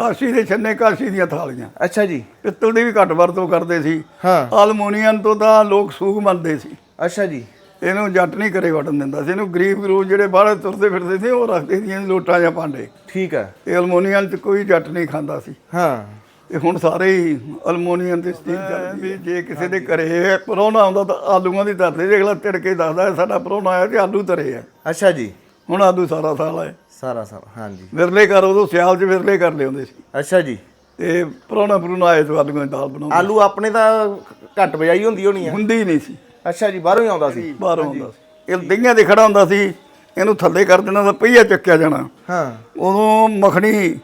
ਕਾਸ਼ੀ ਦੇ ਛੰਨੇ ਕਾਸ਼ੀ ਦੀਆਂ ਥਾਲੀਆਂ। ਅੱਛਾ ਜੀ। ਪਿੱਤਲ ਦੀ ਵੀ ਘੱਟ ਵਰਤੋਂ ਕਰਦੇ ਸੀ। ਹਾਂ। ਅਲਮੋਨੀਅਮ ਤੋਂ ਤਾਂ ਲੋਕ ਸੂਗ ਮੰਨਦੇ ਸੀ। ਅੱਛਾ ਜੀ। ਇਹਨੂੰ ਜੱਟ ਨਹੀਂ ਕਰੇ ਵਟਣ ਦਿੰਦਾ ਸੀ। ਇਹਨੂੰ ਗਰੀਬ ਗਰੂ ਜਿਹੜੇ ਬਾਹਰ ਤੁਰਦੇ ਫਿਰਦੇ ਸੀ ਉਹ ਰੱਖਦੇ ਸੀ ਲੋਟਾਂ ਜਾਂ ਭਾਂਡੇ। ਠੀਕ ਹੈ ਇਹ ਅਲਮੋਨੀਅਮ 'ਚ ਕੋਈ ਜੱਟ ਨਹੀਂ ਖਾਂਦਾ ਸੀ। ਹਾਂ। ਤੇ ਹੁਣ ਸਾਰੇ ਹੀ ਅਲਮੋਨੀਅਮ ਤੇ ਸਟੀਲ ਚੱਲਦੀ ਵੀ ਜੇ ਕਿਸੇ ਦੇ ਘਰੇ ਪਰੋਣਾ ਆਉਂਦਾ ਤਾਂ ਆਲੂਆਂ ਦੀ ਧਰਤੀ ਦੇਖ ਲੈ ਤਿੜਕੇ ਦੱਸਦਾ ਸਾਡਾ ਪਰੋਣਾ ਆਇਆ ਤੇ ਆਲੂ ਧਰੇ ਆ। ਅੱਛਾ ਜੀ। ਹੁਣ ਆਲੂ ਸਾਰਾ ਸਾਲ ਹੈ ਸਾਰਾ ਸਾਰਾ ਹਾਂਜੀ। ਵਿਰਲੇ ਕਰ ਉਦੋਂ ਸਿਆਲ 'ਚ ਵਿਰਲੇ ਕਰ ਲਿਆਉਂਦੇ ਸੀ। ਅੱਛਾ ਜੀ। ਤੇ ਪਰੋਣਾ ਪਰੂਣਾ ਆਏ ਤਾਂ ਆਲੂਆਂ ਦੀ ਦਾਲ ਬਣਾਉਂਦੇ ਆਲੂ ਆਪਣੇ ਤਾਂ ਘੱਟ ਬਜਾਈ ਹੁੰਦੀ ਹੋਣੀ ਆ। ਹੁੰਦੀ ਹੀ ਨਹੀਂ ਸੀ। ਅੱਛਾ ਜੀ ਬਾਹਰੋਂ ਹੀ ਆਉਂਦਾ ਸੀ। ਬਾਹਰੋਂ ਆਉਂਦਾ ਸੀ। ਇਹ ਦਈਆਂ ਦੇ ਖੜਾ ਹੁੰਦਾ ਸੀ ਇਹਨੂੰ ਥੱਲੇ ਕਰ ਦੇਣਾ ਤਾਂ ਪਹੀਆ ਚੱਕਿਆ ਜਾਣਾ। ਹਾਂ। ਉਦੋਂ ਮੱਖਣੀ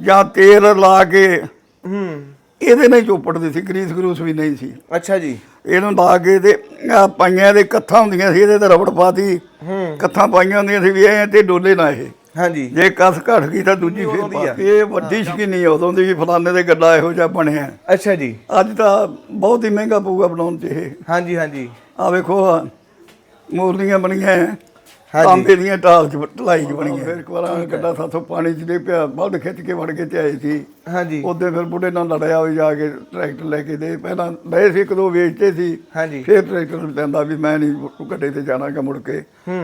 ਜਾਂ ਤੇਲ ਲਾ ਕੇ ਹੂੰ। ਇਹਦੇ ਨਾਲ ਹੀ ਚੋਪੜਦੇ ਸੀ ਗਰੀਸ ਗਰੂਸ ਵੀ ਨਹੀਂ ਸੀ। ਅੱਛਾ ਜੀ। ਇਹਨੂੰ ਲਾ ਕੇ ਤੇ ਆਹ ਪਾਈਆਂ ਦੇ ਕੱਥਾਂ ਹੁੰਦੀਆਂ ਸੀ ਇਹਦੇ ਤੇ ਰਬੜ ਪਾਤੀ। ਹੂੰ। ਕੱਥਾਂ ਪਾਈਆਂ ਹੁੰਦੀਆਂ ਸੀ ਵੀ ਇਹ ਤੇ ਡੋਲੇ ਨਾ ਇਹ। ਹਾਂਜੀ। ਜੇ ਕੱਥ ਘਟ ਗਈ ਤਾਂ ਦੂਜੀ ਫੇਰ ਉਦੋਂ ਦੀ ਆ। ਪਾ ਇਹ ਵੱਡੀ ਸ਼ਕੀਨੀ ਆ ਉਦੋਂ ਦੀ ਵੀ ਫਲਾਣੇ ਦੇ ਗੱਡਾ ਇਹੋ ਜਿਹਾ ਬਣਿਆ। ਅੱਛਾ ਜੀ। ਅੱਜ ਤਾਂ ਬਹੁਤ ਹੀ ਮਹਿੰਗਾ ਪਊਗਾ ਬਣਾਉਣ 'ਚ ਇਹ। ਹਾਂਜੀ ਹਾਂਜੀ। ਆ ਵੇਖੋ ਆਹ ਮੂਰਲੀਆਂ ਬਣੀਆਂ ਹਾਂਜੀ। ਤਾਂਬੇ ਦੀਆਂ ਢਾਲ ਚ ਢਲਾਈ ਚ ਬਣੀਆਂ। ਫਿਰ ਇੱਕ ਵਾਰ ਗੱਡਾ ਸਾਥੋਂ ਪਾਣੀ ਚ ਦੇ ਪਿਆ ਬਲਦ ਖਿੱਚ ਕੇ ਵੜ ਕੇ ਤੇ ਆਏ ਸੀ। ਹਾਂਜੀ। ਉਹਦੇ ਫਿਰ ਬੁੱਢੇ ਨਾਲ ਲੜਿਆ ਹੋਈ ਜਾ ਕੇ ਟਰੈਕਟਰ ਲੈ ਕੇ ਦੇ। ਪਹਿਲਾਂ ਲਏ ਸੀ ਇੱਕ ਦੋ ਵੇਚਤੇ ਸੀ। ਹਾਂਜੀ। ਫਿਰ ਟਰੈਕਟਰ ਲੈਂਦਾ ਵੀ ਮੈਂ ਨਹੀਂ ਗੱਡੇ ਤੇ ਜਾਣਾਗਾ ਮੁੜ ਕੇ।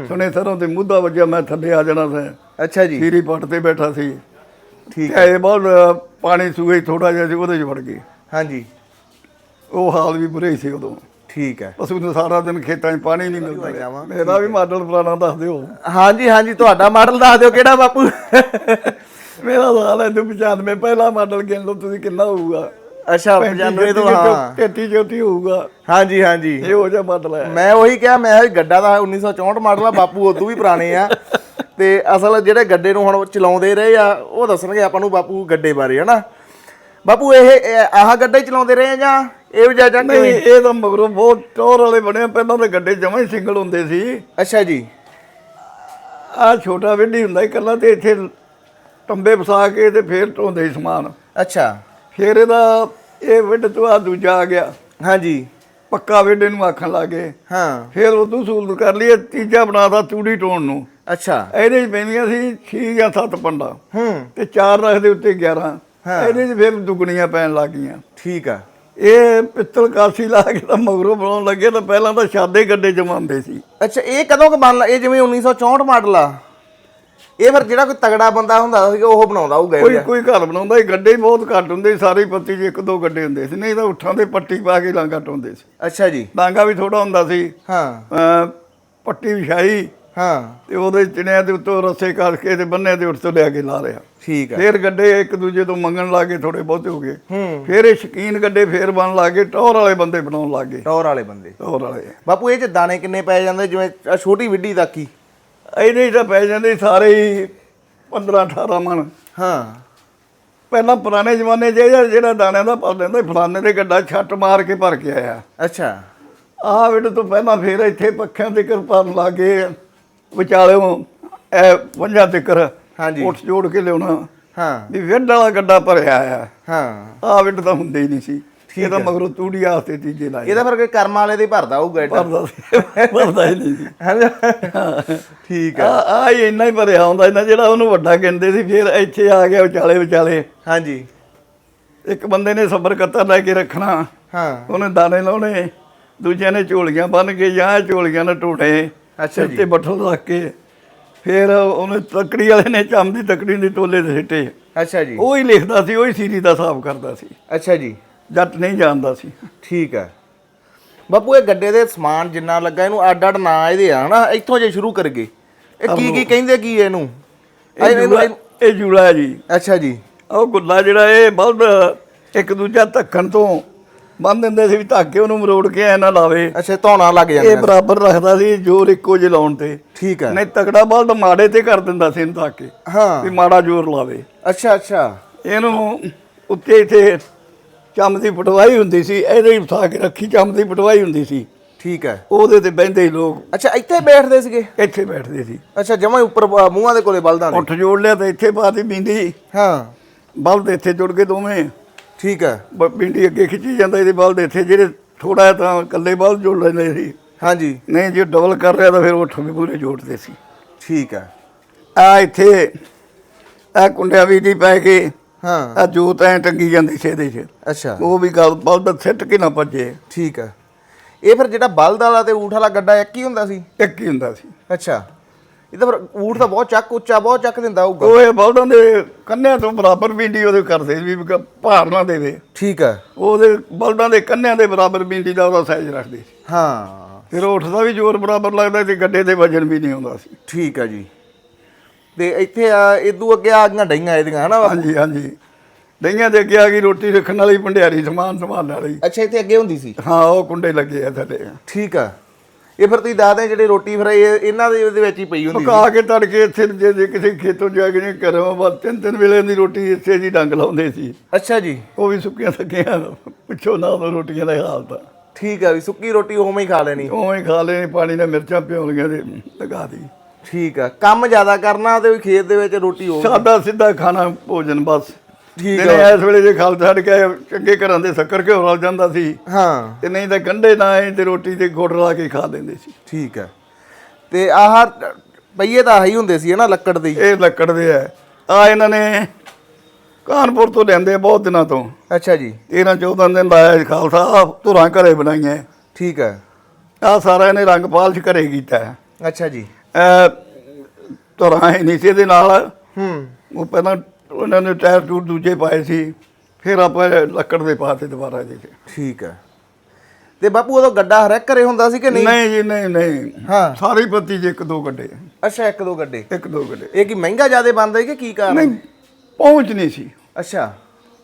ਸੁਣੇ ਸਰੋਂ ਤੇ ਮੁੱਦਾ ਵੱਜਿਆ ਮੈਂ ਥੱਲੇ ਆ ਜਾਣਾ ਸੀ। ਅੱਛਾ ਜੀ। ਸੀਰੀ ਪੱਟ ਤੇ ਬੈਠਾ ਸੀ। ਠੀਕ ਤੇ ਇਹ ਬਹੁਤ ਪਾਣੀ ਸੂਏ ਥੋੜਾ ਜਿਹਾ ਸੀ ਉਹਦੇ ਚ ਵੜ ਗਏ। ਹਾਂਜੀ। ਉਹ ਹਾਲ ਵੀ ਬੁਰੇ ਹੀ ਸੀ ਉਦੋਂ। ਠੀਕ ਹੈ। ਪਸ਼ੂ ਨੂੰ ਸਾਰਾ ਦਿਨ ਖੇਤਾਂ 'ਚ ਪਾਣੀ ਨਹੀਂ ਮਿਲਦਾ ਜਾਵਾਂ। ਮੇਰਾ ਵੀ ਮਾਡਲ ਪੁਰਾਣਾ ਦੱਸ ਦਿਓ। ਹਾਂਜੀ ਹਾਂਜੀ ਤੁਹਾਡਾ ਮਾਡਲ ਦੱਸ ਦਿਓ ਕਿਹੜਾ ਬਾਪੂ? ਮੇਰਾ ਸਾਲ ਹੈ 95 ਪਹਿਲਾ ਮਾਡਲ ਗਿਣ ਲਓ ਤੁਸੀਂ ਕਿੰਨਾ ਹੋਊਗਾ? ਅੱਛਾ 95 ਤੋਂ ਹਾਂ। 33 34 ਹੋਊਗਾ। ਹਾਂਜੀ ਹਾਂਜੀ। ਇਹ ਹੋ ਜਾ ਮਾਡਲ ਹੈ। ਮੈਂ ਉਹੀ ਕਿਹਾ ਮੈਂ ਕਿਹਾ ਗੱਡਾ ਦਾ 1964 ਮਾਡਲ ਆ ਬਾਪੂ ਉਦੋਂ ਵੀ ਪੁਰਾਣੇ ਆ। ਤੇ ਅਸਲ ਜਿਹੜੇ ਗੱਡੇ ਨੂੰ ਹੁਣ ਚਲਾਉਂਦੇ ਰਹੇ ਆ ਉਹ ਦੱਸਣਗੇ ਆਪਾਂ ਨੂੰ ਬਾਪੂ ਗੱਡੇ ਬਾਰੇ ਹਨਾ? ਬਾਪੂ ਇਹ ਇਹ ਆਹ ਗੱਡਾ ਹੀ ਚਲਾਉਂਦੇ ਰਹੇ ਆ ਜਾਂ ਇਹ ਵੀ ਜਾਂ ਜਾਂ ਨਹੀਂ ਕਿਵੇਂ? ਇਹ ਤਾਂ ਮਗਰੋਂ ਬਹੁਤ ਟੌਰ ਵਾਲੇ ਬਣੇ ਆ। ਪਹਿਲਾਂ ਤਾਂ ਗੱਡੇ ਜਮਾਂ ਹੀ ਸਿੰਗਲ ਹੁੰਦੇ ਸੀ। ਅੱਛਾ ਜੀ। ਆ ਛੋਟਾ ਵਿੱਢੀ ਹੁੰਦਾ ਸੀ ਇਕੱਲਾ ਤੇ ਇੱਥੇ ਟੰਬੇ ਫਸਾ ਕੇ ਤੇ ਫੇਰ ਢੋਂਦੇ ਸੀ ਸਮਾਨ। ਅੱਛਾ। ਫੇਰ ਇਹਦਾ ਇਹ ਵਿੱਢ ਤੋਂ ਆ ਦੂਜਾ ਆ ਗਿਆ। ਹਾਂਜੀ ਪੱਕਾ ਵਿੱਢ ਨੂੰ ਆਖਣ ਲੱਗੇ। ਹਾਂ। ਫੇਰ ਉਦੋਂ ਸਹੂਲਤ ਕਰ ਲਈ ਇਹ ਤੀਜਾ ਬਣਾਤਾ ਤੂੜੀ ਟੋਣ ਨੂੰ। ਅੱਛਾ। ਇਹਦੇ 'ਚ ਪੈਂਦੀਆਂ ਸੀ 6 ਜਾਂ 7 ਪੰਡਾ। ਹੂੰ। ਤੇ ਚਾਰ ਰੱਖਦੇ ਉੱਤੇ 11 ਹਾਂ। ਇਹਦੇ 'ਚ ਫਿਰ ਦੁਗਣੀਆਂ ਪੈਣ ਲੱਗ ਗਈਆਂ। ਠੀਕ ਆ। ਇਹ ਪਿੱਤਲ ਕਾਸੀ ਲਾ ਕੇ ਤਾਂ ਮਗਰੋਂ ਬਣਾਉਣ ਲੱਗੇ ਤਾਂ ਪਹਿਲਾਂ ਤਾਂ ਸਾਦੇ ਗੱਡੇ ਜਮਾਉਂਦੇ ਸੀ। ਅੱਛਾ ਇਹ ਕਦੋਂ ਕ ਬਣ ਲ- ਇਹ ਜਿਵੇਂ 1964 ਮਾਡਲ ਆ। ਇਹ ਫਿਰ ਜਿਹੜਾ ਕੋਈ ਤਗੜਾ ਬੰਦਾ ਹੁੰਦਾ ਸੀ ਉਹ ਬਣਾਉਂਦਾ ਹੋਊਗਾ ਇਹ ਕੋਈ। ਕੋਈ ਘਰ ਬਣਾਉਂਦਾ ਸੀ ਗੱਡੇ ਹੀ ਬਹੁਤ ਘੱਟ ਹੁੰਦੇ ਸੀ ਸਾਰੇ ਪੱਤੀ 'ਚ ਇੱਕ ਦੋ ਗੱਡੇ ਹੁੰਦੇ ਸੀ। ਨਹੀਂ ਤਾਂ ਉੱਠਾਂ ਤੇ ਪੱਟੀ ਪਾ ਕੇ ਲਾਂਗਾ ਟੋਂਦੇ ਸੀ। ਅੱਛਾ ਜੀ। ਲਾਂਗਾ ਵੀ ਥੋੜਾ ਹੁੰਦਾ ਸੀ। ਹਾਂ। ਪੱਟੀ ਵਿਛਾਈ ਹਾਂ। ਤੇ ਉਹਦੇ ਚਿਣਿਆਂ ਦੇ ਉੱਤੋਂ ਰੱਸੇ ਕਰਕੇ ਤੇ ਬੰਨੇ ਦੇ ਉੱਤੇ ਲਿਆ ਕੇ ਲਾ ਰਿਆ ਠੀਕ ਆ। ਫੇਰ ਗੱਡੇ ਇੱਕ ਦੂਜੇ ਤੋਂ ਮੰਗਣ ਲੱਗੇ ਥੋੜੇ ਬਹੁਤੇ ਹੋ ਗਏ। ਹੂੰ। ਫੇਰ ਇਹ ਸ਼ਕੀਨ ਗੱਡੇ ਫੇਰ ਬਣ ਲੱਗੇ ਟੌਰ ਵਾਲੇ ਬੰਦੇ ਬਣਾਉਣ ਲੱਗੇ। ਟੌਰ ਵਾਲੇ ਬੰਦੇ। ਟੌਰ ਵਾਲੇ। ਬਾਪੂ ਇਹ ਚ ਦਾਣੇ ਕਿੰਨੇ ਪੈ ਜਾਂਦੇ? ਜਿਵੇਂ ਛੋਟੀ ਵਿੱਡੀ ਤੱਕ ਹੀ। ਇਹਦੇ ਤਾਂ ਪੈ ਜਾਂਦੇ ਸਾਰੇ ਹੀ 15 18 ਮਣ। ਹਾਂ। ਪਹਿਲਾਂ ਪੁਰਾਣੇ ਜ਼ਮਾਨੇ 'ਚ ਜਿਹੜਾ ਦਾਣਿਆਂ ਦਾ ਪਾ ਲੈਂਦਾ ਫਲਾਣੇ ਦੇ ਗੱਡਾ ਛੱਟ ਮਾਰ ਕੇ ਭਰ ਕੇ ਆਇਆ। ਅੱਛਾ। ਆਹ ਵੇੜ ਤੋਂ ਪਹਿਲਾਂ ਫੇਰ ਇੱਥੇ ਪੱਖਿਆਂ ਤੇ ਕਿਰਪਾਨ ਲਾ ਕੇ ਵਿਚਾਲਿਓ ਇਹ ਵੰਜਾਂ ਤੇ ਕਰ ਹਾਂਜੀ। ਉੱਠ ਜੋੜ ਕੇ ਲਿਆਉਣਾ। ਹਾਂ। ਵੀ ਵਿੱਢ ਵਾਲਾ ਗੱਡਾ ਭਰਿਆ ਆ। ਹਾਂ। ਆਹ ਵਿੱਢ ਤਾਂ ਹੁੰਦੇ ਹੀ ਨਹੀਂ ਸੀ। ਇਹ ਤਾਂ ਮਗਰੋਂ ਤੂੜੀ ਆਸਤੇ ਤੀਜੇ ਲਾਏ। ਇਹਦਾ ਫਿਰ ਕੋਈ ਕਰਮ ਵਾਲੇ ਦੇ ਭਰਦਾ ਹੋਊਗਾ ਏਡਾ ਭਰਦਾ ਭਰਦਾ ਹੀ ਨਹੀਂ ਸੀ। ਹੈਨਾ? ਠੀਕ ਆ ਆ ਆ ਹੀ ਇੰਨਾ ਹੀ ਭਰਿਆ ਹੁੰਦਾ ਇਹਨਾਂ ਜਿਹੜਾ ਉਹਨੂੰ ਵੱਡਾ ਕਹਿੰਦੇ ਸੀ ਫਿਰ ਇੱਥੇ ਆ ਗਿਆ ਵਿਚਾਲੇ ਵਿਚਾਲੇ। ਹਾਂਜੀ। ਇੱਕ ਬੰਦੇ ਨੇ ਸਬਰ ਕੱਤਾ ਲੈ ਕੇ ਰੱਖਣਾ। ਹਾਂ। ਉਹਨੇ ਦਾਣੇ ਲਾਉਣੇ ਦੂਜਿਆਂ ਨੇ ਝੋਲੀਆਂ ਬੰਨ ਕੇ ਜਾਂ ਝੋਲੀਆਂ ਨਾਲ ਟੋਟੇ। ਅੱਛਾ ਸਿਰ ਤੇ ਬੱਠਲ ਰੱਖ ਕੇ ਫਿਰ ਉਹਨੇ ਤਕੜੀ ਵਾਲੇ ਨੇ ਚੰਮ ਦੀ ਤਕੜੀ ਦੀ ਟੋਲੇ ਤੇ ਸਿੱਟੇ। ਅੱਛਾ ਜੀ। ਉਹ ਹੀ ਲਿਖਦਾ ਸੀ ਉਹ ਹੀ ਸੀਰੀ ਦਾ ਹਿਸਾਬ ਕਰਦਾ ਸੀ। ਅੱਛਾ ਜੀ। ਜੱਟ ਨਹੀਂ ਜਾਣਦਾ ਸੀ। ਠੀਕ ਹੈ। ਬਾਪੂ ਇਹ ਗੱਡੇ ਦੇ ਸਮਾਨ ਜਿੰਨਾ ਲੱਗਾ ਇਹਨੂੰ ਅੱਡ ਅੱਡ ਨਾਂ ਇਹਦੇ ਆ ਹਨਾ? ਇੱਥੋਂ ਜੇ ਸ਼ੁਰੂ ਕਰਗੇ ਇਹ ਕੀ ਕੀ ਕਹਿੰਦੇ ਕੀ ਇਹਨੂੰ? ਇਹ ਜੂੜਾ ਜੀ। ਅੱਛਾ ਜੀ। ਉਹ ਗੁੱਲਾ ਜਿਹੜਾ ਇਹ ਬਲਦ ਇੱਕ ਦੂਜਾ ਧੱਕਣ ਤੋਂ ਬੰਨ ਦਿੰਦੇ ਸੀ ਵੀ ਧੱਕੇ ਉਹਨੂੰ ਮਰੋੜ ਕੇ ਐ ਨਾ ਲਾਵੇ। ਅੱਛਾ ਧੌਣਾ ਲੱਗ ਇਹ ਜਾਂਦਾ ਬਰਾਬਰ ਰੱਖਦਾ ਸੀ ਜ਼ੋਰ ਇੱਕੋ ਜਿਹਾ ਲਾਉਣ ਤੇ। ਠੀਕ ਹੈ। ਨਹੀਂ ਤਕੜਾ ਬਲਦ ਮਾੜੇ ਤੇ ਕਰ ਦਿੰਦਾ ਸੀ ਇਹਨੂੰ ਧੱਕੇ ਹਾਂ। ਵੀ ਮਾੜਾ ਜ਼ੋਰ ਲਾਵੇ। ਅੱਛਾ ਅੱਛਾ। ਇਹਨੂੰ ਉੱਤੇ ਇੱਥੇ ਚੰਮ ਦੀ ਪਟਵਾਈ ਹੁੰਦੀ ਸੀ ਇਹਦੇ ਹੀ ਫਸਾ ਕੇ ਰੱਖੀ ਚੰਮ ਦੀ ਪਟਵਾਈ ਹੁੰਦੀ ਸੀ। ਠੀਕ ਹੈ। ਉਹਦੇ ਤੇ ਬਹਿੰਦੇ ਸੀ ਲੋਕ। ਅੱਛਾ ਇੱਥੇ ਬੈਠਦੇ ਸੀਗੇ? ਇੱਥੇ ਬੈਠਦੇ ਸੀ। ਅੱਛਾ ਜਮਾ ਉੱਪਰ ਮੂੰਹਾਂ ਦੇ ਕੋਲੇ ਬਲਦਾਂ ਦੇ। ਉੱਠ ਜੋੜ ਲਿਆ ਤੇ ਇੱਥੇ ਪਾਤੀ ਬਿੰਦੀ। ਹਾਂ। ਬਲਦ ਇੱਥੇ ਜੁੜ ਕੇ ਦੋਵੇਂ। ਠੀਕ ਹੈ। ਬ- ਬਿੰਡੀ ਅੱਗੇ ਖਿੱਚੀ ਜਾਂਦਾ ਇਹਦੇ ਬਲਦ ਇੱਥੇ ਜਿਹੜੇ ਥੋੜਾ ਤਾਂ ਇਕੱਲੇ ਬਲਦ ਜੋੜ ਲੈਂਦੇ ਸੀ। ਹਾਂਜੀ। ਨਹੀਂ ਜੇ ਡਬਲ ਕਰ ਰਿਹਾ ਤਾਂ ਫਿਰ ਉੱਠ ਵੀ ਪੂਰੇ ਜੋੜਦੇ ਸੀ। ਠੀਕ ਹੈ। ਆ ਇੱਥੇ ਇਹ ਕੁੰਡਿਆਂ ਵੀ ਦੀ ਪੈ ਕੇ ਹਾਂ। ਆ ਜੋਤ ਐ ਟੰਗੀ ਜਾਂਦੀ ਸੀ ਇਹਦੇ 'ਚ। ਅੱਛਾ। ਉਹ ਵੀ ਗੱਲ ਬਲਦ ਸਿੱਟ ਕੇ ਨਾ ਭੱਜੇ। ਠੀਕ ਆ ਇਹ ਫਿਰ ਜਿਹੜਾ ਬਲਦ ਵਾਲਾ ਤੇ ਊਠ ਵਾਲਾ ਗੱਡਾ ਇੱਕ ਹੀ ਹੁੰਦਾ ਸੀ? ਇੱਕ ਹੀ ਹੁੰਦਾ ਸੀ। ਅੱਛਾ। ਇਹ ਤਾਂ ਫਿਰ ਊਠ ਤਾਂ ਬਹੁਤ ਚੱਕ ਉੱਚਾ ਬਹੁਤ ਚੱਕ ਦਿੰਦਾ ਹੋਊਗਾ। ਉਹ ਇਹ ਬਲਦਾਂ ਦੇ ਕੰਨਿਆਂ ਤੋਂ ਬਰਾਬਰ ਬਿੰਡੀ ਉਹਦੇ ਕਰਦੇ ਸੀ ਵੀ ਭਾਰ ਨਾ ਦੇਵੇ। ਠੀਕ ਆ ਉਹਦੇ ਬਲਦਾਂ ਦੇ ਕੰਨਿਆਂ ਦੇ ਬਰਾਬਰ ਬਿੰਡੀ ਦਾ ਉਹਦਾ ਸਾਈਜ਼ ਰੱਖਦੇ ਸੀ। ਹਾਂ। ਫਿਰ ਉੱਠ ਦਾ ਵੀ ਜ਼ੋਰ ਬਰਾਬਰ ਲੱਗਦਾ ਸੀ ਗੱਡੇ ਤੇ ਵਜਨ ਵੀ ਨਹੀਂ ਆਉਂਦਾ ਸੀ। ਠੀਕ ਆ ਜੀ। ਤੇ ਇੱਥੇ ਆ ਇਦੋਂ ਅੱਗੇ ਆ ਗਈਆਂ ਡਈਆਂ ਇਹਦੀਆਂ ਹਨਾ? ਹਾਂਜੀ ਹਾਂਜੀ। ਡਈਆਂ ਦੇ ਅੱਗੇ ਆ ਗਈ ਰੋਟੀ ਰੱਖਣ ਵਾਲੀ ਭੰਡਿਆਰੀ ਸਮਾਨ ਸੰਭਾਲਣ ਵਾਲੀ। ਅੱਛਾ ਇੱਥੇ ਅੱਗੇ ਹੁੰਦੀ ਸੀ? ਹਾਂ ਉਹ ਕੁੰਡੇ ਲੱਗੇ ਆ ਥੱਲੇ। ਠੀਕ ਆ ਇਹ ਫਿਰ ਤੁਸੀਂ ਦੱਸਦੇ ਜਿਹੜੇ ਰੋਟੀ ਫਿਰ ਇਹ ਇਹਨਾਂ ਦੇ ਉਹਦੇ ਵਿੱਚ ਹੀ ਪਈ ਹੁੰਦੀ ਪਕਾ ਕੇ ਤੜਕੇ ਇੱਥੇ ਜੇ ਜੇ ਕਿਸੇ ਖੇਤੋਂ ਜਾ ਕੇ ਨਹੀਂ ਘਰੋਂ ਬਸ ਤਿੰਨ ਤਿੰਨ ਵੇਲੇ ਦੀ ਰੋਟੀ ਇੱਥੇ ਜੀ ਡੰਗ ਲਾਉਂਦੇ ਸੀ। ਅੱਛਾ ਜੀ। ਉਹ ਵੀ ਸੁੱਕੀਆਂ ਸੱਕੀਆਂ ਪੁੱਛੋ ਨਾ ਉਹ ਰੋਟੀਆਂ ਦਾ ਹਾਲ ਤਾਂ। ਠੀਕ ਆ ਵੀ ਸੁੱਕੀ ਰੋਟੀ ਉਵੇਂ ਹੀ ਖਾ ਲੈਣੀ। ਉਵੇਂ ਹੀ ਖਾ ਲਏ ਪਾਣੀ ਨਾਲ ਮਿਰਚਾਂ ਪਿਓ ਲਈਆਂ ਤੇ ਲਗਾ ਦੀ। ਠੀਕ ਆ। ਕੰਮ ਜ਼ਿਆਦਾ ਕਰਨਾ ਤੇ ਵੀ ਖੇਤ ਦੇ ਵਿੱਚ ਰੋਟੀ ਹੋ ਸਾਦਾ ਸਿੱਧਾ ਖਾਣਾ ਭੋਜਨ ਬਸ। ਠੀਕ ਜਿਹਨੇ ਇਸ ਵੇਲੇ ਜੇ ਖਾਲ ਛੱਡ ਕੇ ਚੰਗੇ ਘਰਾਂ ਦੇ ਸ਼ੱਕਰ ਘਿਓ ਰਲ ਜਾਂਦਾ ਸੀ। ਹਾਂ। ਤੇ ਨਹੀਂ ਤਾਂ ਗੰਢੇ ਨਾ ਆਏ ਤੇ ਰੋਟੀ ਤੇ ਗੁੜ ਲਾ ਕੇ ਖਾ ਲੈਂਦੇ ਸੀ। ਠੀਕ ਆ। ਤੇ ਆਹ ਪਈਏ ਤਾਂ ਆਹੀ ਹੁੰਦੇ ਸੀ ਹਨਾ ਲੱਕੜ ਦੇ ਹੀ। ਇਹ ਲੱਕੜ ਦੇ ਆ। ਆ ਇਹਨਾਂ ਨੇ ਕਾਨਪੁਰ ਤੋਂ ਲੈਂਦੇ ਆ ਬਹੁਤ ਦਿਨਾਂ ਤੋਂ। ਅੱਛਾ ਜੀ। 13 14 ਦਿਨ ਲਾਇਆ ਖਾਲਸਾ ਆਹ ਧੁਰਾਂ ਘਰੇ ਬਣਾਈਆਂ। ਠੀਕ ਆ। ਆ ਸਾਰਾ ਇਹਨੇ ਰੰਗ ਪਾਲਸ਼ ਘਰੇ ਕੀਤਾ। ਹੈ ਅੱਛਾ ਜੀ। ਇਹ ਧੁਰਾਂ ਹੀ ਨਹੀਂ ਸੀ ਇਹਦੇ ਨਾਲ। ਹੂੰ। ਉਹ ਪਹਿਲਾਂ ਉਹਨਾਂ ਨੇ ਟਾਇਰ ਟੂਰ ਦੂਜੇ ਪਾਏ ਸੀ ਫਿਰ ਆਪਾਂ ਲੱਕੜ ਦੇ ਪਾਤੇ ਦੁਬਾਰਾ 'ਚ ਠੀਕ ਆ ਤੇ ਬਾਪੂ ਉਦੋਂ ਗੱਡਾ ਹਰੇਕ ਘਰੇ ਹੁੰਦਾ ਸੀ ਕਿ ਨਹੀਂ? ਨਹੀਂ ਜੀ ਨਹੀਂ ਨਹੀਂ। ਹਾਂ। ਸਾਰੀ ਪੱਤੀ 'ਚ ਇੱਕ ਦੋ ਗੱਡੇ ਅੱਛਾ ਇੱਕ ਦੋ ਗੱਡੇ। ਇੱਕ ਦੋ ਗੱਡੇ। ਇਹ ਕੀ ਮਹਿੰਗਾ ਜ਼ਿਆਦਾ ਬਣਦਾ ਹੈ ਕਿ ਕੀ ਕਾਰਨ? ਨਹੀਂ ਪਹੁੰਚ ਨਹੀਂ ਸੀ। ਅੱਛਾ।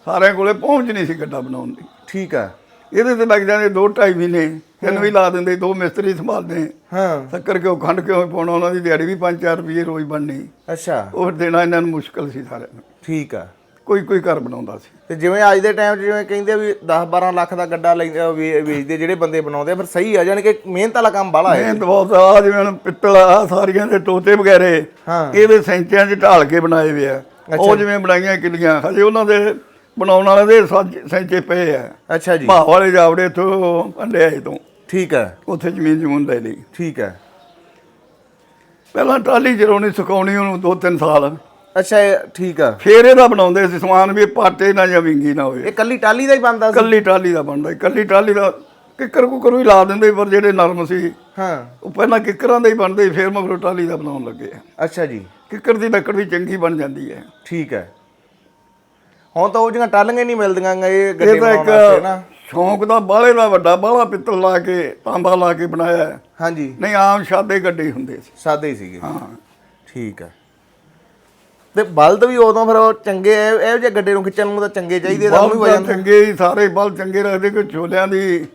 ਸਾਰਿਆਂ ਕੋਲੇ ਪਹੁੰਚ ਨਹੀਂ ਸੀ ਗੱਡਾ ਬਣਾਉਣ ਦੀ। ਠੀਕ ਆ ਇਹਦੇ ਤੇ ਲੱਗ ਜਾਂਦੇ ਦੋ ਢਾਈ ਮਹੀਨੇ। ਤਿੰਨ ਵੀ ਲਾ ਦਿੰਦੇ ਦੋ ਮਿਸਤਰੀ ਸੰਭਾਲਦੇ। ਹਾਂ। ਸ਼ੱਕਰ ਕਿਉਂ ਖੰਡ ਕਿਉਂ ਪਾਉਣਾ ਉਹਨਾਂ ਦੀ ਦਿਹਾੜੀ ਵੀ 5-4 ਰੁਪਏ ਰੋਜ਼ ਬਣਨੀ। ਅੱਛਾ। ਉਹ ਦੇਣਾ ਇਹਨਾਂ ਨੂੰ ਮੁਸ਼ਕਲ ਸੀ ਸਾਰਿਆਂ ਨੂੰ। ਠੀਕ ਆ। ਕੋਈ ਕੋਈ ਘਰ ਬਣਾਉਂਦਾ ਸੀ। ਤੇ ਜਿਵੇਂ ਅੱਜ ਦੇ ਟਾਈਮ 'ਚ ਜਿਵੇਂ ਕਹਿੰਦੇ ਵੀ 10 12 ਲੱਖ ਦਾ ਗੱਡਾ ਵੇਚਦੇ ਜਿਹੜੇ ਬੰਦੇ ਬਣਾਉਂਦੇ ਫਿਰ ਸਹੀ ਆ ਜਾਣੀ ਕਿ ਮਿਹਨਤ ਵਾਲਾ ਕੰਮ ਬਾਲਾ ਹੈ। ਮਿਹਨਤ ਬਹੁਤ ਆ ਜਿਵੇਂ ਹੁਣ ਪਿੱਤਲ ਆ ਸਾਰੀਆਂ ਦੇ ਟੋਟੇ ਵਗੈਰੇ ਹਾਂ। ਇਹਦੇ ਸੈਂਚਿਆਂ 'ਚ ਢਾਲ ਕੇ ਬਣਾਏ ਹੋਏ ਆ। ਉਹ ਜਿਵੇਂ ਬਣਾਈਆਂ ਕਿੱਲੀਆਂ ਹਜੇ ਉਹਨਾਂ ਦੇ ਬਣਾਉਣ ਵਾਲੇ ਦੇ ਸੱਜ- ਸੈਂਚੇ ਪਏ ਆ। ਅੱਛਾ ਜੀ। ਭਾਅ ਵਾਲੇ ਜਾਵੜੇ ਤੋਂ ਪੰਡਿਆਈ ਤੋਂ ਠੀਕ ਆ ਉੱਥੇ ਜ਼ਮੀਨ ਜਮੂਨ ਲੈ ਲਈ। ਠੀਕ ਆ ਪਹਿਲਾਂ ਟਾਲੀ ਚਰਾਉਣੀ ਸੁਕਾਉਣੀ ਉਹਨੂੰ ਦੋ ਤਿੰਨ ਸਾਲ। ਅੱਛਾ ਇਹ ਠੀਕ ਆ। ਫੇਰ ਇਹਦਾ ਬਣਾਉਂਦੇ ਸੀ ਸਮਾਨ ਵੀ ਪਾਟੇ ਨਾ ਜਾਂ ਵਿੰਗੀ ਨਾ ਹੋਵੇ। ਇਹ ਕੱਲੀ ਟਾਲੀ ਦਾ ਹੀ ਬਣਦਾ ਸੀ? ਕੱਲੀ ਟਾਲੀ ਦਾ ਬਣਦਾ ਸੀ। ਕੱਲੀ ਟਾਲੀ ਦਾ ਕਿੱਕਰ ਕੁੱਕਰ ਵੀ ਲਾ ਦਿੰਦੇ ਪਰ ਜਿਹੜੇ ਨਰਮ ਸੀ ਹਾਂ। ਉਹ ਪਹਿਲਾਂ ਕਿੱਕਰਾਂ ਦੇ ਹੀ ਬਣਦੇ ਸੀ, ਫੇਰ ਮਗਰੋਂ ਟਾਲੀ ਦਾ ਬਣਾਉਣ ਲੱਗੇ ਆ। ਅੱਛਾ ਜੀ। ਕਿੱਕਰ ਦੀ ਲੱਕੜ ਵੀ ਚੰਗੀ ਬਣ ਜਾਂਦੀ ਹੈ। ਠੀਕ ਹੈ। ਹੁਣ ਤਾਂ ਉਹ ਜਿਹੀਆਂ ਟਾਲੀਆਂ ਨਹੀਂ ਮਿਲਦੀਆਂ ਇਹ ਗੱਡੇ ਇਹ ਤਾਂ ਬਣਾਉਣ ਵਾਸਤੇ ਇੱਕ ਨਾ। ਸ਼ੌਂਕ ਦਾ ਬਾਹਲੇ ਦਾ ਵੱਡਾ ਬਾਹਲਾ ਪਿੱਤਲ ਲਾ ਕੇ ਤਾਂਬਾ ਲਾ ਕੇ ਬਣਾਇਆ ਹੈ। ਹਾਂਜੀ। ਨਹੀਂ ਆਮ ਸਾਦੇ ਗੱਡੇ ਹੀ ਹੁੰਦੇ ਸੀ। ਸਾਦੇ ਹੀ ਸੀਗੇ। ਹਾਂ। ਠੀਕ ਹੈ। ਤੇ ਬਲਦ ਵੀ ਉਦੋਂ ਫਿਰ ਉਹ ਚੰਗੇ ਇਹ ਇਹੋ ਜਿਹੇ ਗੱਡੇ ਨੂੰ ਖਿੱਚਣ ਨੂੰ ਤਾਂ ਚੰਗੇ ਚਾਹੀਦੇ ਤਾਂ ਉਹ ਵੀ ਬਲ ਵਜਨ ਚੰਗੇ ਹੀ ਸਾਰੇ ਬਲ ਚੰਗੇ ਰੱਖਦੇ ਕਿ ਛੋਲਿਆਂ ਦੀ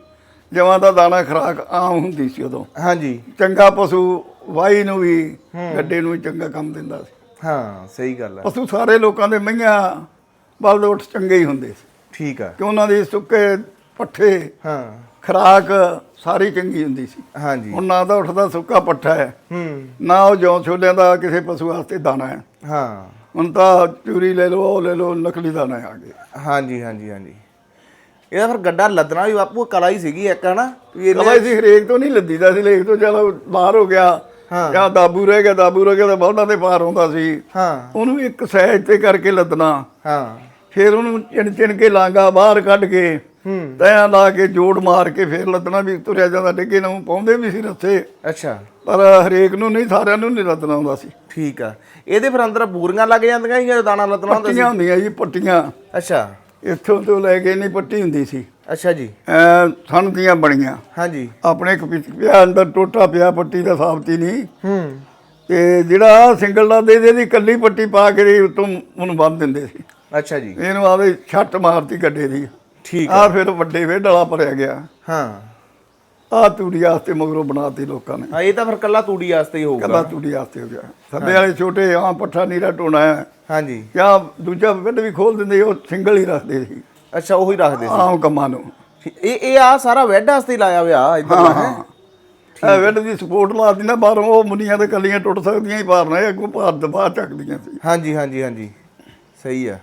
ਜਵਾਂ ਦਾ ਦਾਣਾ ਖਰਾਕ ਆਮ ਹੁੰਦੀ ਸੀ ਉਦੋਂ। ਹਾਂਜੀ। ਚੰਗਾ ਪਸ਼ੂ ਵਾਈ ਨੂੰ ਵੀ ਗੱਡੇ ਨੂੰ ਵੀ ਚੰਗਾ ਕੰਮ ਦਿੰਦਾ ਸੀ। ਹਾਂ ਸਹੀ ਗੱਲ ਹੈ। ਪਸ਼ੂ ਸਾਰੇ ਲੋਕਾਂ ਦੇ ਮਈਆਂ ਬਲਦ ਉੱਠ ਚੰਗੇ ਹੀ ਹੁੰਦੇ ਸੀ। ਠੀਕ ਹੈ ਕਿ ਉਹਨਾਂ ਦੀ ਸੁੱਕੇ ਪੱਠੇ ਹਾਂ। ਖਰਾਕ ਸਾਰੀ ਚੰਗੀ ਹੁੰਦੀ ਸੀ। ਹਾਂਜੀ। ਹੁਣ ਨਾ ਤਾਂ ਉੱਠਦਾ ਸੁੱਕਾ ਪੱਠਾ ਹੈ ਹੂੰ। ਨਾ ਉਹ ਜੌਂ ਛੋਲਿਆਂ ਦਾ ਕਿਸੇ ਪਸ਼ੂ ਵਾਸਤੇ ਦਾਣਾ ਹੈ। ਹਾਂ। ਹੁਣ ਤਾਂ ਚੂਰੀ ਲੈ ਲਓ ਉਹ ਲੈ ਲਓ ਨਕਲੀ ਦਾਣਾ ਆ ਗਏ ਹਾਂਜੀ ਹਾਂਜੀ ਹਾਂਜੀ। ਇਹਦਾ ਫਿਰ ਗੱਡਾ ਲੱਦਣਾ ਵੀ ਬਾਪੂ ਕਲਾ ਹੀ ਸੀਗੀ ਇੱਕ ਹਨਾ? ਵੀ ਇਹਨੇ ਕਲਾ ਸੀ ਹਰੇਕ ਤੋਂ ਨਹੀਂ ਲੱਦੀਦਾ ਸੀ ਲੇਖ ਤੋਂ ਚਲੋ ਬਾਹਰ ਹੋ ਗਿਆ। ਹਾਂ। ਜਾਂ ਦਾਬੂ ਰਹਿ ਗਿਆ ਦਾਬੂ ਰਹਿ ਗਿਆ ਤਾਂ ਬਲਦਾਂ ਤੇ ਪਾਰ ਹੁੰਦਾ ਸੀ। ਹਾਂ। ਉਹਨੂੰ ਇੱਕ ਸਾਈਡ ਤੇ ਕਰਕੇ ਲੱਦਣਾ। ਹਾਂ। ਫਿਰ ਉਹਨੂੰ ਚਿਣ ਚਿਣ ਕੇ ਲਾਂਗਾ ਬਾਹਰ ਕੱਢ ਕੇ। ਹੂੰ। ਤੈਂ ਲਾ ਕੇ ਜੋੜ ਮਾਰ ਕੇ ਫਿਰ ਲੱਦਣਾ ਵੀ ਤੁਰਿਆ ਜਾਂਦਾ ਡਿੱਗੇ ਨੂੰ ਪਾਉਂਦੇ ਵੀ ਸੀ ਰੱਸੇ ਅੱਛਾ। ਪਰ ਹਰੇਕ ਨੂੰ ਨਹੀਂ ਸਾਰਿਆਂ ਨੂੰ ਨਹੀਂ ਲੱਦਣਾ ਹੁੰਦਾ ਸੀ। ਠੀਕ ਆ। ਇਹਦੇ ਫਿਰ ਅੰਦਰ ਬੂਰੀਆਂ ਲੱਗ ਜਾਂਦੀਆਂ ਸੀ ਜਦੋਂ ਦਾਣਾ ਲੱਦਣਾ ਹੁੰਦਾ ਸੀ? ਪੱਟੀਆਂ ਹੁੰਦੀਆਂ ਜੀ ਪੱਟੀਆਂ। ਅੱਛਾ। ਇੱਥੋਂ ਤੋਂ ਲੈ ਕੇ ਨਹੀਂ ਪੱਟੀ ਹੁੰਦੀ ਸੀ। ਅੱਛਾ ਜੀ। ਸਣ ਦੀਆਂ ਬਣੀਆਂ। ਹਾਂਜੀ। ਆਪਣੇ ਪਿ- ਪਿਆ ਅੰਦਰ ਟੋਟਾ ਪਿਆ ਪੱਟੀ ਦਾ ਸਾਬਤ ਨਹੀਂ। ਹੂੰ। ਤੇ ਜਿਹੜਾ ਸਿੰਗਲ ਦਾ ਦੇ ਦੇ ਦੀ ਕੱਲੀ ਪੱਟੀ ਪਾ ਕੇ ਉਤੋਂ ਉਹਨੂੰ ਬੰਨ ਦਿੰਦੇ ਸੀ। ਅੱਛਾ ਜੀ। ਇਹਨੂੰ ਆਵੇ ਛੱਟ ਮਾਰਤੀ ਗੱਡੇ ਦੀ। ਠੀਕ ਆ। ਫਿਰ ਵੱਡੇ ਵੇ ਡਲਾ ਭਰਿਆ ਗਿਆ। ਹਾਂ। ਆ ਤੂੜੀ ਵਾਸਤੇ ਮਗਰੋਂ ਬਣਾਤੀ ਲੋਕਾਂ ਨੇ। ਹਾਂ ਇਹ ਤਾਂ ਫਿਰ ਕੱਲਾ ਤੂੜੀ ਵਾਸਤੇ ਹੀ ਹੋਊਗਾ। ਕੱਲਾ ਤੂੜੀ ਵਾਸਤੇ ਹੋ ਗਿਆ। ਸੱਬੇ ਵਾਲੇ ਛੋਟੇ ਆ ਪੱਠਾ ਨੀਰਾ ਟੋਣਾ ਹੈ। ਹਾਂਜੀ। ਜਾਂ ਦੂਜਾ ਬੈੱਡ ਵੀ ਖੋਲ ਦਿੰਦੇ ਉਹ ਸਿੰਗਲ ਹੀ ਰੱਖਦੇ ਸੀ। ਅੱਛਾ ਉਹੀ ਰੱਖਦੇ ਸੀ। ਆਮ ਕੰਮਾਂ ਨੂੰ। ਇਹ ਇਹ ਆ ਸਾਰਾ ਵੈਡ ਵਾਸਤੇ ਹੀ ਲਾਇਆ ਹੋਇਆ ਇੱਧਰ ਹਾਂ ਇਹ ਬੈੱਡ ਦੀ ਸਪੋਰਟ ਲਾ ਦਿੰਦਾ ਬਾਹਰੋਂ ਉਹ ਮੁੰਨੀਆਂ ਤੇ ਕੱਲੀਆਂ ਟੁੱਟ ਸਕਦੀਆਂ ਹੀ ਪਾਰਨਾ ਇਹ ਅੱਗੋਂ ਭਾਰ ਦਬਾ ਚੱਕਦੀਆਂ ਸੀ। ਹਾਂਜੀ ਹਾਂਜੀ ਹਾਂਜੀ। ਸਹੀ ਆ।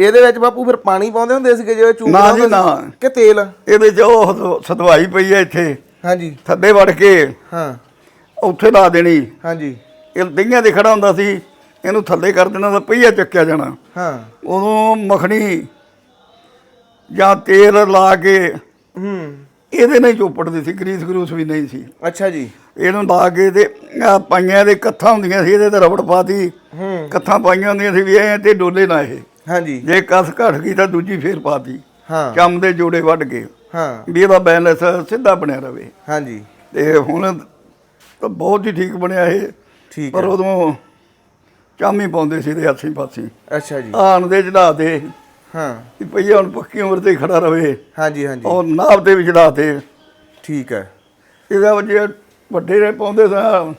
ਇਹਦੇ ਵਿੱਚ ਬਾਪੂ ਫਿਰ ਪਾਣੀ ਪਾਉਂਦੇ ਹੁੰਦੇ ਸੀਗੇ ਜਿਵੇਂ ਚੂਰ ਨਾ ਜੀ? ਨਾ। ਕਿ ਤੇਲ? ਇਹਦੇ ਚ ਉਹ ਸਦਵਾਈ ਪਈ ਹੈ ਇੱਥੇ। ਹਾਂਜੀ। ਥੱਲੇ ਵੜ ਕੇ। ਹਾਂ। ਉੱਥੇ ਲਾ ਦੇਣੀ। ਹਾਂਜੀ। ਇਹ ਡਿੰਗਿਆਂ ਦੇ ਖੜਾ ਹੁੰਦਾ ਸੀ। ਇਹਨੂੰ ਥੱਲੇ ਕਰ ਦੇਣਾ ਤਾਂ ਪਹੀਆ ਚੱਕਿਆ ਜਾਣਾ। ਹਾਂ। ਉਦੋਂ ਮੱਖਣੀ ਜਾਂ ਤੇਲ ਲਾ ਕੇ ਹੂੰ। ਇਹਦੇ ਨਾਲ ਹੀ ਚੋਪੜਦੇ ਸੀ। ਗਰੀਸ ਗਰੂਸ ਵੀ ਨਹੀਂ ਸੀ। ਅੱਛਾ ਜੀ। ਇਹਨੂੰ ਲਾ ਕੇ ਤੇ ਆਹ ਪਾਈਆਂ ਦੇ ਕੱਥਾਂ ਹੁੰਦੀਆਂ ਸੀ। ਇਹਦੇ ਤੇ ਰਬੜ ਪਾਤੀ। ਹੂੰ। ਕੱਥਾਂ ਪਾਈਆਂ ਹੁੰਦੀਆਂ ਸੀ ਵੀ ਇਹ ਤੇ ਡੋਲੇ ਨਾ ਇਹ। ਹਾਂਜੀ। ਜੇ ਕੱਥ ਘਟ ਗਈ ਤਾਂ ਦੂਜੀ ਫੇਰ ਪਾਤੀ। ਹਾਂ। ਚੰਮ ਦੇ ਜੋੜੇ ਵੱਢ ਗਏ ਹਾਂ। ਵੀ ਇਹਦਾ ਬੈਲੈਂਸ ਸਿੱਧਾ ਬਣਿਆ ਰਵੇ। ਹਾਂਜੀ। ਤੇ ਹੁਣ ਤਾਂ ਬਹੁਤ ਹੀ ਠੀਕ ਬਣਿਆ ਇਹ। ਠੀਕ ਪਰ ਉਦੋਂ ਚਾਮੀ ਪਾਉਂਦੇ ਸੀ ਤੇ ਹੱਥੀਂ ਪਾਸੀ। ਅੱਛਾ ਜੀ। ਆਣ ਦੇ ਚੜਾ ਦੇ। ਹਾਂ। ਵੀ ਪਈਆ ਹੁਣ ਪੱਕੀ ਉਮਰ ਤੇ ਖੜਾ ਰਵੇ। ਹਾਂਜੀ ਹਾਂਜੀ। ਔਰ ਨਾਭ ਤੇ ਵੀ ਚੜਾ ਦੇ। ਠੀਕ ਹੈ। ਇਹਦਾ ਵਜੇ ਵੱਡੇ ਨੇ ਪਾਉਂਦੇ ਸਾਂ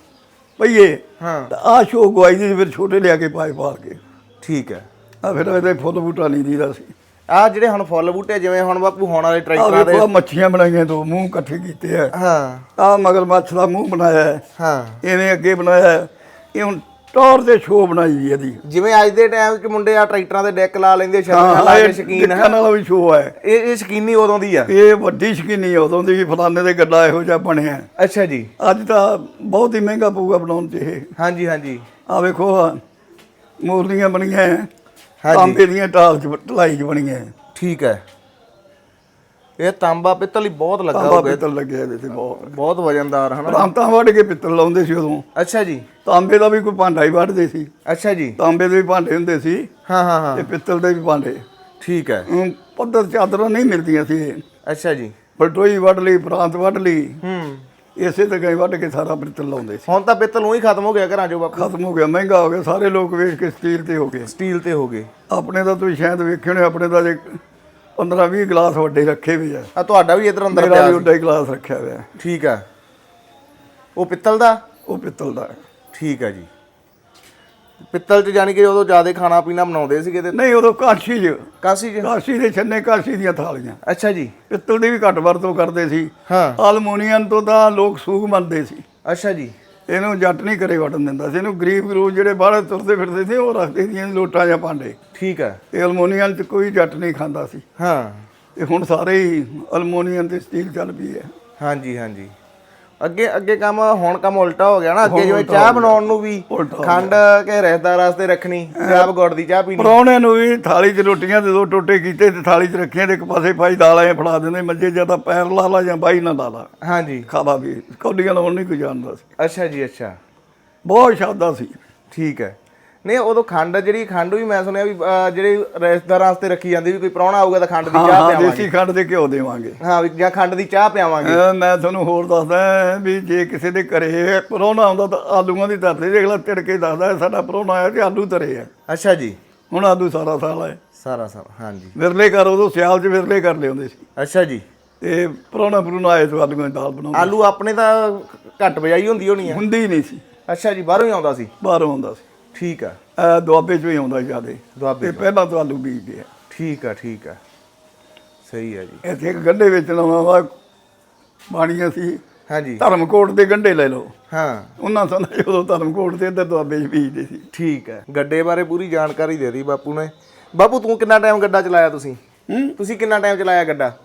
ਪਈਏ ਹਾਂ। ਆ ਸ਼ੋ ਗਵਾਈ ਦੀ ਫਿਰ ਛੋਟੇ ਲਿਆ ਕੇ ਪਾਏ ਪਾਲ ਕੇ। ਠੀਕ ਹੈ। ਆ ਫਿਰ ਇਹਦੇ ਫੁੱਲ ਬੂਟਾ ਨਹੀਂ ਦੀਦਾ ਸੀ। ਆ ਜਿਹੜੇ ਹੁਣ ਫੁੱਲ ਬੂਟੇ ਜਿਵੇਂ ਹੁਣ ਬਾਪੂ ਹੁਣ ਵਾਲੇ ਆ ਟਰੈਕਟਰਾਂ ਦੇ ਵੇਖੋ ਆਹ ਮੱਛੀਆਂ ਬਣਾਈਆਂ ਦੋ ਮੂੰਹ ਇਕੱਠੇ ਕੀਤੇ ਆ। ਹਾਂ। ਆ ਮਗਰਮੱਛ ਦਾ ਮੂੰਹ ਬਣਾਇਆ ਹੈ। ਹਾਂ। ਐਵੇਂ ਅੱਗੇ ਬਣਾਇਆ ਹੈ। ਇਹ ਹੁਣ ਟੌਰ ਤੇ ਸ਼ੋ ਬਣਾਈ ਜੀ ਇਹਦੀ। ਜਿਵੇਂ ਅੱਜ ਦੇ ਟਾਈਮ 'ਚ ਮੁੰਡੇ ਆ ਟਰੈਕਟਰਾਂ ਦੇ ਡੈਕ ਲਾ ਲੈਂਦੇ ਸ਼ਰਮਾਂ ਹਾਂ ਲਾ ਕੇ ਸ਼ਕੀਨ ਹੈ ਨਾਲ ਵੀ ਸ਼ੋ ਹੈ। ਇਹ ਇਹ ਸ਼ਕੀਨੀ ਉਦੋਂ ਦੀ ਆ। ਇਹ ਵੱਡੀ ਸ਼ਕੀਨੀ ਉਦੋਂ ਦੀ ਵੀ ਫਲਾਣੇ ਦੇ ਗੱਡਾ ਇਹੋ ਜਿਹਾ ਬਣਿਆ। ਅੱਛਾ ਜੀ। ਅੱਜ ਤਾਂ ਬਹੁਤ ਹੀ ਮਹਿੰਗਾ ਪਊਗਾ ਬਣਾਉਣ ਚ ਇਹ। ਹਾਂਜੀ ਹਾਂਜੀ। ਆ ਵੇਖੋ ਆਹ ਮੂਰਤੀਆਂ ਬਣੀਆਂ ਹਾਂਜੀ। ਤਾਂਬੇ ਦੀਆਂ ਢਾਲ ਚ ਢਲਾਈ ਚ ਬਣੀਆਂ ਠੀਕ ਹੈ। ਇਹ ਤਾਂਬਾ ਪਿੱਤਲ ਹੀ ਬਹੁਤ ਲੱਗਾ ਤਾਂਬਾ ਹੋਗਾ ਪਿੱਤਲ ਲੱਗਿਆ ਇਹਦੇ ਤੇ ਬਹੁਤ। ਬਹੁਤ ਵਜਨਦਾਰ ਹਨਾ? ਪ੍ਰਾਂਤਾਂ ਵੱਢ ਕੇ ਪਿੱਤਲ ਲਾਉਂਦੇ ਸੀ ਉਦੋਂ। ਅੱਛਾ ਜੀ। ਤਾਂਬੇ ਦਾ ਵੀ ਕੋਈ ਭਾਂਡਾ ਹੀ ਵੱਢਦੇ ਸੀ। ਅੱਛਾ ਜੀ। ਤਾਂਬੇ ਦੇ ਵੀ ਭਾਂਡੇ ਹੁੰਦੇ ਸੀ। ਹਾਂ ਹਾਂ ਹਾਂ। ਤੇ ਪਿੱਤਲ ਦੇ ਵੀ ਭਾਂਡੇ। ਠੀਕ ਹੈ। ਪੱਧਰ ਚਾਦਰਾਂ ਨਹੀਂ ਮਿਲਦੀਆਂ ਸੀ। ਅੱਛਾ ਜੀ। ਬਲਟੋਈ ਵੱਢ ਲਈ ਪ੍ਰਾਂਤ ਵੱਢ ਲਈ। ਹੂੰ। ਇਸੇ ਤਰ੍ਹਾਂ ਹੀ ਵੱਢ ਕੇ ਸਾਰਾ ਪਿੱਤਲ ਲਾਉਂਦੇ ਸੀ। ਹੁਣ ਤਾਂ ਪਿੱਤਲ ਉਹੀ ਖਤਮ ਹੋ ਗਿਆ ਘਰਾਂ 'ਚੋਂ ਬਾਪੂ। ਖਤਮ ਹੋ ਗਿਆ ਮਹਿੰਗਾ ਹੋ ਗਿਆ ਸਾਰੇ ਲੋਕ ਵੇਚ ਕੇ ਸਟੀਲ ਤੇ ਹੋ ਗਏ। ਸਟੀਲ ਤੇ ਹੋ ਗਏ। ਆਪਣੇ ਦਾ ਤੁਸੀਂ ਸ਼ਾਇਦ ਵੇਖੇ ਹੋਣੇ ਆਪਣੇ ਦਾ ਜੇ 15 20 ਗਲਾਸ ਵੱਡੇ ਰੱਖੇ ਵੀ ਆ। ਆ ਤੁਹਾਡਾ ਵੀ ਇਧਰ ਅੰਦਰ ਮੇਰਾ ਪਿਆ ਵੀ। ਉੱਡਾ ਹੀ ਗਲਾਸ ਰੱਖਿਆ ਹੋਇਆ। ਠੀਕ ਹੈ ਉਹ ਪਿੱਤਲ ਦਾ? ਉਹ ਪਿੱਤਲ ਦਾ। ਠੀਕ ਹੈ ਜੀ। ਪਿੱਤਲ 'ਚ ਜਾਨੀ ਕਿ ਉਦੋਂ ਜ਼ਿਆਦਾ ਖਾਣਾ ਪੀਣਾ ਬਣਾਉਂਦੇ ਸੀਗੇ ਤੇ ਨਹੀਂ ਉਦੋਂ ਕਾਸ਼ੀ ਚ। ਕਾਸੀ 'ਚ? ਕਾਸ਼ੀ ਦੇ ਛੰਨੇ ਕਾਸ਼ੀ ਦੀਆਂ ਥਾਲੀਆਂ। ਅੱਛਾ ਜੀ। ਪਿੱਤਲ ਦੀ ਵੀ ਘੱਟ ਵਰਤੋਂ ਕਰਦੇ ਸੀ। ਹਾਂ। ਅਲਮੋਨੀਅਮ ਤੋਂ ਤਾਂ ਲੋਕ ਸੂਗ ਮੰਨਦੇ ਸੀ। ਅੱਛਾ ਜੀ। ਇਹਨੂੰ ਜੱਟ ਨਹੀਂ ਕਰੇ ਵੜਨ ਦਿੰਦਾ ਸੀ। ਇਹਨੂੰ ਗਰੀਬ ਗਰੂਬ ਜਿਹੜੇ ਬਾਹਰ ਤੁਰਦੇ ਫਿਰਦੇ ਸੀ ਉਹ ਰੱਖਦੇ ਸੀ ਲੋਟਾਂ ਜਾਂ ਭਾਂਡੇ। ਠੀਕ ਹੈ ਇਹ ਅਲਮੋਨੀਅਮ ਚ ਕੋਈ ਜੱਟ ਨਹੀਂ ਖਾਂਦਾ ਸੀ। ਹਾਂ। ਤੇ ਹੁਣ ਸਾਰੇ ਹੀ ਅਲਮੋਨੀਅਮ ਤੇ ਸਟੀਲ ਚੱਲ ਪਈ ਹੈ। ਹਾਂਜੀ ਹਾਂਜੀ। ਅੱਗੇ ਅੱਗੇ ਕੰਮ ਹੁਣ ਕੰਮ ਉਲਟਾ ਹੋ ਗਿਆ ਨਾ ਅੱਗੇ ਜਿਵੇਂ ਚਾਹ। ਬਣਾਉਣ ਨੂੰ ਵੀ ਖੰਡ ਕੇ ਰਹਿਦਾ ਵਾਸਤੇ ਰੱਖਣੀ ਚਾਹ ਗੁੜ ਦੀ ਚਾਹ ਪੀਣੀ। ਪਰੌਣਿਆਂ ਨੂੰ ਵੀ ਥਾਲੀ 'ਚ ਰੋਟੀਆਂ ਦੇ ਦੋ ਟੋਟੇ ਕੀਤੇ ਤੇ ਥਾਲੀ 'ਚ ਰੱਖੀਆਂ ਤੇ ਇੱਕ ਪਾਸੇ ਪਾਈ ਦਾਲਾਂ ਐ ਫੜਾ ਦਿੰਦੇ ਮੱਝੇ ਜਾਂ ਤਾਂ ਪੈਰ ਲਾ ਲਾ ਜਾਂ ਬਾਈ ਨਾ ਲਾ ਲਾ। ਹਾਂਜੀ। ਖਾਵਾ ਵੀ ਕੌਲੀਆਂ ਲਾਉਣ ਨਹੀਂ ਕੋਈ ਜਾਣਦਾ ਸੀ। ਅੱਛਾ ਜੀ ਅੱਛਾ। ਬਹੁਤ ਸ਼ਾਦਾ ਸੀ। ਠੀਕ ਹੈ। ਨਹੀਂ ਉਦੋਂ ਖੰਡ ਜਿਹੜੀ ਖੰਡ ਵੀ ਮੈਂ ਸੁਣਿਆ ਵੀ ਜਿਹੜੀ ਰਿਸ਼ਤੇਦਾਰਾਂ ਵਾਸਤੇ ਰੱਖੀ ਜਾਂਦੀ ਵੀ ਕੋਈ ਪ੍ਰਾਹੁਣਾ ਆਊਗਾ ਤਾਂ ਖੰਡ ਦੀ ਚਾਹ ਹਾਂ ਪਿਆਵਾਂਗੇ। ਦੇਸੀ ਖੰਡ ਦੇ ਘਿਓ ਦੇਵਾਂਗੇ। ਹਾਂ ਵੀ ਜਾਂ ਖੰਡ ਦੀ ਚਾਹ ਪਿਆਵਾਂਗੇ। ਮੈਂ ਤੁਹਾਨੂੰ ਹੋਰ ਦੱਸਦਾ ਵੀ ਜੇ ਕਿਸੇ ਦੇ ਘਰੇ ਪਰੌਣਾ ਆਉਂਦਾ ਤਾਂ ਆਲੂਆਂ ਦੀ ਧਰਤੀ ਦੇਖ ਲੈ ਤਿੜਕੇ ਦੱਸਦਾ ਸਾਡਾ ਪਰੌਣਾ ਆਇਆ ਤੇ ਆਲੂ ਧਰੇ ਆ। ਅੱਛਾ ਜੀ। ਹੁਣ ਆਲੂ ਸਾਰਾ ਸਾਲ ਹੈ ਸਾਰਾ ਸਾਰਾ ਹਾਂਜੀ। ਵਿਰਲੇ ਕਰ ਉਦੋਂ ਸਿਆਲ 'ਚ ਵਿਰਲੇ ਕਰ ਲਿਆਉਂਦੇ ਸੀ। ਅੱਛਾ ਜੀ। ਤੇ ਪਰੌਣਾ ਪਰੂਣਾ ਆਏ ਤਾਂ ਆਲੂਆਂ ਦੀ ਦਾਲ ਬਣਾਉਂਦੇ। ਆਲੂ ਆਪਣੇ ਤਾਂ ਘੱਟ ਬਜਾਈ ਹੁੰਦੀ ਹੋਣੀ ਆ। ਹੁੰਦੀ ਨਹੀਂ ਸੀ। ਅੱਛਾ ਜੀ ਬਾਹਰੋਂ ਹੀ ਆਉਂਦਾ ਸੀ। ਬਾਹਰੋਂ ਆਉਂਦਾ ਸੀ। ਠੀਕ ਆ। ਇਹ ਦੁਆਬੇ 'ਚੋਂ ਹੀ ਆਉਂਦਾ ਜਿਆਦੇ। ਦੁਆਬੇ ਤੇ ਪਹਿਲਾਂ ਤੋਂ ਆਲੂ ਬੀਜਦੇ ਆ। ਠੀਕ ਆ ਠੀਕ ਆ। ਸਹੀ ਆ ਜੀ। ਇੱਥੇ ਇੱਕ ਗੰਢੇ ਵੇਚਣ ਵਾ ਬਾਣੀਆਂ ਸੀ। ਹਾਂਜੀ। ਧਰਮਕੋਟ ਦੇ ਗੰਢੇ ਲੈ ਲਓ। ਹਾਂ। ਉਹਨਾਂ ਤੋਂ ਜਦੋਂ ਧਰਮਕੋਟ ਦੇ ਇੱਧਰ ਦੁਆਬੇ 'ਚ ਬੀਜਦੇ ਸੀ। ਠੀਕ ਹੈ ਗੱਡੇ ਬਾਰੇ ਪੂਰੀ ਜਾਣਕਾਰੀ ਦੇ ਦਿੱਤੀ ਬਾਪੂ ਨੇ। ਬਾਪੂ ਤੂੰ ਕਿੰਨਾ ਟਾਈਮ ਗੱਡਾ ਚਲਾਇਆ ਤੁਸੀਂ? ਹੂੰ? ਤੁਸੀਂ ਕਿੰਨਾ ਟਾਈਮ ਚਲਾਇਆ ਗੱਡਾ?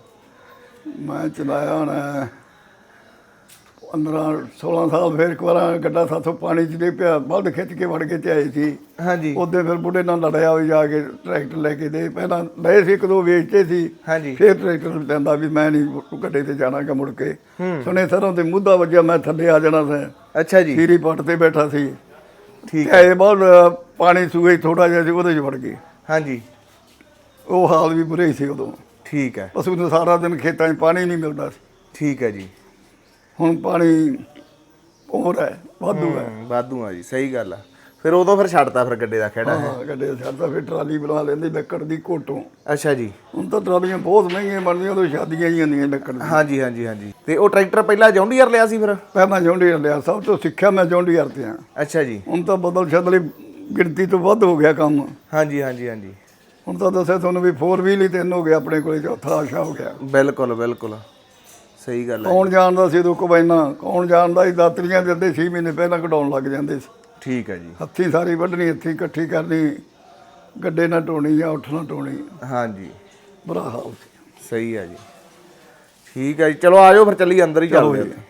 ਮੈਂ ਚਲਾਇਆ ਹੁਣ 15 16 ਸਾਲ ਫਿਰ ਇੱਕ ਵਾਰ ਗੱਡਾ ਸਾਥੋਂ ਪਾਣੀ 'ਚ ਦੇ ਪਿਆ ਬਲਦ ਖਿੱਚ ਕੇ ਵੜ ਕੇ ਤੇ ਆਏ ਸੀ। ਹਾਂਜੀ। ਉਹਦੇ ਫਿਰ ਬੁੱਢੇ ਨਾਲ ਲੜਿਆ ਵੀ ਜਾ ਕੇ ਟਰੈਕਟਰ ਲੈ ਕੇ ਦੇ। ਪਹਿਲਾਂ ਲਏ ਸੀ ਇੱਕ ਦੋ ਵੇਚਤੇ ਸੀ। ਹਾਂਜੀ। ਫਿਰ ਟਰੈਕਟਰ ਲੈਂਦਾ ਵੀ ਮੈਂ ਨਹੀਂ ਗੱਡੇ ਤੇ ਜਾਣਾਗਾ ਮੁੜ ਕੇ। ਸੁਣੇ ਸਰੋਂ ਤੇ ਮੁੱਦਾ ਵੱਜਿਆ ਮੈਂ ਥੱਲੇ ਆ ਜਾਣਾ ਸੀ। ਅੱਛਾ ਜੀ। ਸੀਰੀ ਪੱਟ ਤੇ ਬੈਠਾ ਸੀ। ਠੀਕ ਤੇ ਇਹ ਬਹੁਤ ਪਾਣੀ ਸੂਏ ਥੋੜਾ ਜਿਹਾ ਸੀ ਉਹਦੇ 'ਚ ਵੜ ਗਏ। ਹਾਂਜੀ। ਉਹ ਹਾਲ ਵੀ ਬੁਰੇ ਹੀ ਸੀ ਉਦੋਂ। ਠੀਕ ਹੈ। ਪਸ਼ੂ ਨੂੰ ਸਾਰਾ ਦਿਨ ਖੇਤਾਂ 'ਚ ਪਾਣੀ ਨਹੀਂ ਮਿਲਦਾ ਸੀ। ਠੀਕ ਹੈ ਜੀ। ਹੁਣ ਪਾਣੀ ਹੋਰ ਹੈ ਵਾਧੂ ਹੈ। ਹੂੰ, ਵਾਧੂ ਆ ਜੀ ਸਹੀ ਗੱਲ ਆ। ਫਿਰ ਉਦੋਂ ਫਿਰ ਛੱਡਤਾ ਫਿਰ ਗੱਡੇ ਦਾ ਖੇੜਾ ਹਾਂ? ਗੱਡੇ ਛੱਡਦਾ ਫਿਰ ਟਰਾਲੀ ਬਣਾ ਲੈਂਦੇ ਲੱਕੜ ਦੀ ਕੋਟੋਂ। ਅੱਛਾ ਜੀ। ਹੁਣ ਤਾਂ ਟਰਾਲੀਆਂ ਬਹੁਤ ਮਹਿੰਗੀਆਂ ਬਣਦੀਆਂ ਉਦੋਂ ਸ਼ਾਦੀਆਂ ਹੀ ਹੁੰਦੀਆਂ ਲੱਕੜ ਦੀਆਂ। ਹਾਂਜੀ ਹਾਂਜੀ ਹਾਂਜੀ। ਤੇ ਉਹ ਟਰੈਕਟਰ ਪਹਿਲਾਂ ਜੌਂਡੀਅਰ ਲਿਆ ਸੀ ਫਿਰ? ਪਹਿਲਾਂ ਜੌਂਡੀਅਰ ਲਿਆ ਸਭ ਤੋਂ ਸਿੱਖਿਆ ਮੈਂ ਜੌਂਡੀਅਰ ਤੇ ਆ। ਅੱਛਾ ਜੀ। ਹੁਣ ਤਾਂ ਬਦਲ ਛਦਲੀ ਗਿਣਤੀ ਤੋਂ ਵੱਧ ਹੋ ਗਿਆ ਕੰਮ। ਹਾਂਜੀ ਹਾਂਜੀ ਹਾਂਜੀ। ਹੁਣ ਤਾਂ ਦੱਸਿਆ ਤੁਹਾਨੂੰ ਵੀ 4 ਵੀਲ ਹੀ ਤਿੰਨ ਹੋ ਗਿਆ ਆਪਣੇ ਕੋਲੇ ਚੌਥਾ ਆਸ਼ਾ ਹੋ ਗਿਆ। ਬਿਲਕੁਲ ਬਿਲਕੁਲ। ਸਹੀ ਗੱਲ ਹੈ ਕੌਣ ਜਾਣਦਾ ਸੀ ਉਦੋਂ ਕਬੈਨਾ ਕੌਣ ਜਾਣਦਾ ਸੀ ਦਾਤਰੀਆਂ ਦੇ ਅੱਧੇ 6 ਮਹੀਨੇ ਪਹਿਲਾਂ ਕਢਾਉਣ ਲੱਗ ਜਾਂਦੇ ਸੀ। ਠੀਕ ਹੈ ਜੀ। ਹੱਥੀਂ ਸਾਰੀ ਵੱਢਣੀ ਹੱਥੀਂ ਇਕੱਠੀ ਕਰਨੀ ਗੱਡੇ ਨਾਲ ਢੋਣੀ ਜਾਂ ਉੱਠ ਨਾਲ ਢੋਣੀ। ਹਾਂਜੀ। ਬੁਰਾ ਹਾਲ ਸੀ। ਸਹੀ ਹੈ ਜੀ। ਠੀਕ ਹੈ ਜੀ ਚਲੋ ਆਜੋ ਫਿਰ ਚੱਲੀ ਅੰਦਰ ਹੀ ਚੱਲਦੇ ਹਾਂ।